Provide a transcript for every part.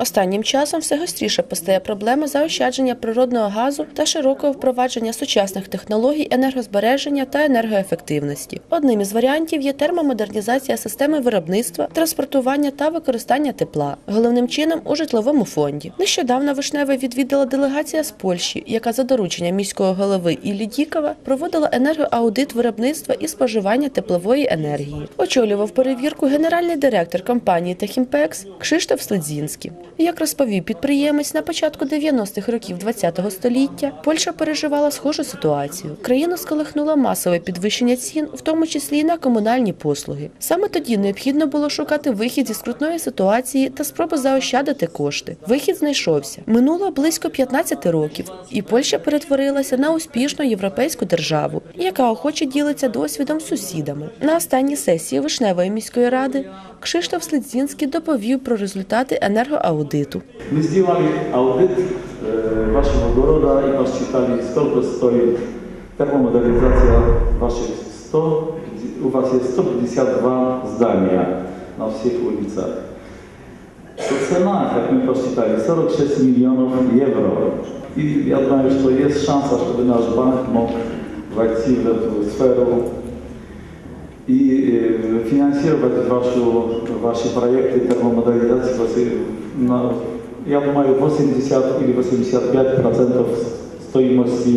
Останнім часом все гостріше постає проблема заощадження природного газу та широкого впровадження сучасних технологій енергозбереження та енергоефективності. Одним із варіантів є термомодернізація системи виробництва, транспортування та використання тепла, головним чином у житловому фонді. Нещодавно Вишневе відвідала делегація з Польщі, яка за дорученням міського голови Іллі Дікова проводила енергоаудит виробництва і споживання теплової енергії. Очолював перевірку генеральний директор компанії Техімпекс Кшиштоф Следзінський. Як розповів підприємець, на початку 90-х років ХХ століття Польща переживала схожу ситуацію. Країну сколихнуло масове підвищення цін, в тому числі й на комунальні послуги. Саме тоді необхідно було шукати вихід зі скрутної ситуації та спроби заощадити кошти. Вихід знайшовся. Минуло близько 15 років, і Польща перетворилася на успішну європейську державу, яка охоче ділиться досвідом з сусідами. На останній сесії Вишневої міської ради Кшиштоф Слідзінський доповів про результати енергоаудиту My сделали аудит э, вашего города и посчитали, сколько стоит термомодернизация ваших 100, у вас есть 152 здания на всех улицах. То цена, как мы посчитали, 46 миллионов евро. И я знаю, что есть шанс, чтобы наш банк мог войти в эту сферу и э, финансировать вашу, ваши проекты термомодернизации. на, Я думаю, 80 или 85 процентов стоимости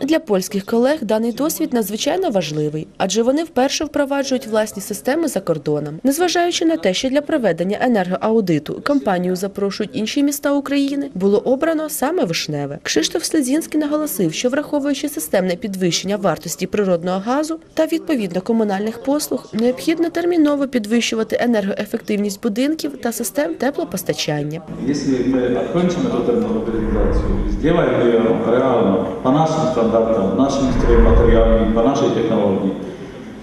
Для польських колег даний досвід надзвичайно важливий, адже вони вперше впроваджують власні системи за кордоном. Незважаючи на те, що для проведення енергоаудиту компанію запрошують інші міста України, було обрано саме вишневе. Кшиштоф Слезінський наголосив, що враховуючи системне підвищення вартості природного газу та відповідно комунальних послуг, необхідно терміново підвищувати енергоефективність будинків та систем теплопостачання. Если мы окончим эту термомодернизацию, сделаем ее реально, по нашим стандартам, нашими стройматериалами, по нашей технологии,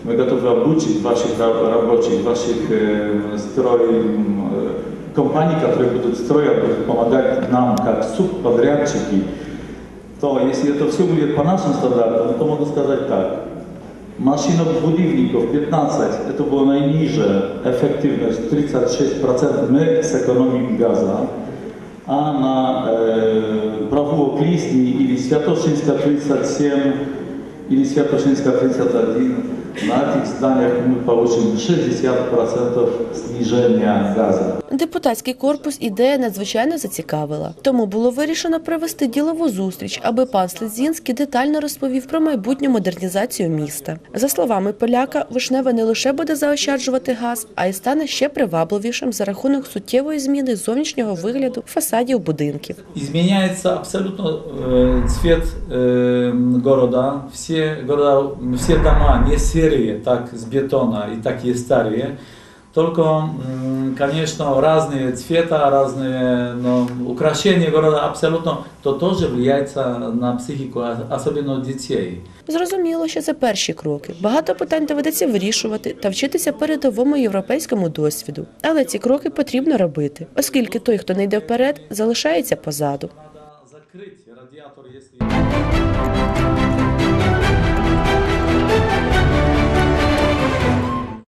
мы готовы обучить ваших раб- рабочих, ваших э, строй, м, э, компаний, которые будут строить, будут помогать нам как субподрядчики, то если это все будет по нашим стандартам, то могу сказать так. Машинобудивников 15, это было наиниже, эффективность 36%, мы сэкономим газа. А на э, Браву Клисни или Святошинска 37 или Святошинска 31, на этих зданиях мы получим 60% снижения газа. Депутатський корпус ідея надзвичайно зацікавила. Тому було вирішено провести ділову зустріч, аби пан Следзінський детально розповів про майбутню модернізацію міста. За словами поляка, вишневе не лише буде заощаджувати газ, а й стане ще привабливішим за рахунок суттєвої зміни зовнішнього вигляду фасадів будинків. изменяется абсолютно э, цвет э, города. Все города, все дома не серые, так с бетона и такие старые. Только, м, конечно, разные цвета, разные но украшения города абсолютно, то тоже влияет на психику, а- особенно детей. Зрозуміло, що це перші кроки. Багато питань доведеться вирішувати та вчитися передовому європейському досвіду. Але ці кроки потрібно робити, оскільки той, хто не йде вперед, залишається позаду. Надо закрыть радиатор, если...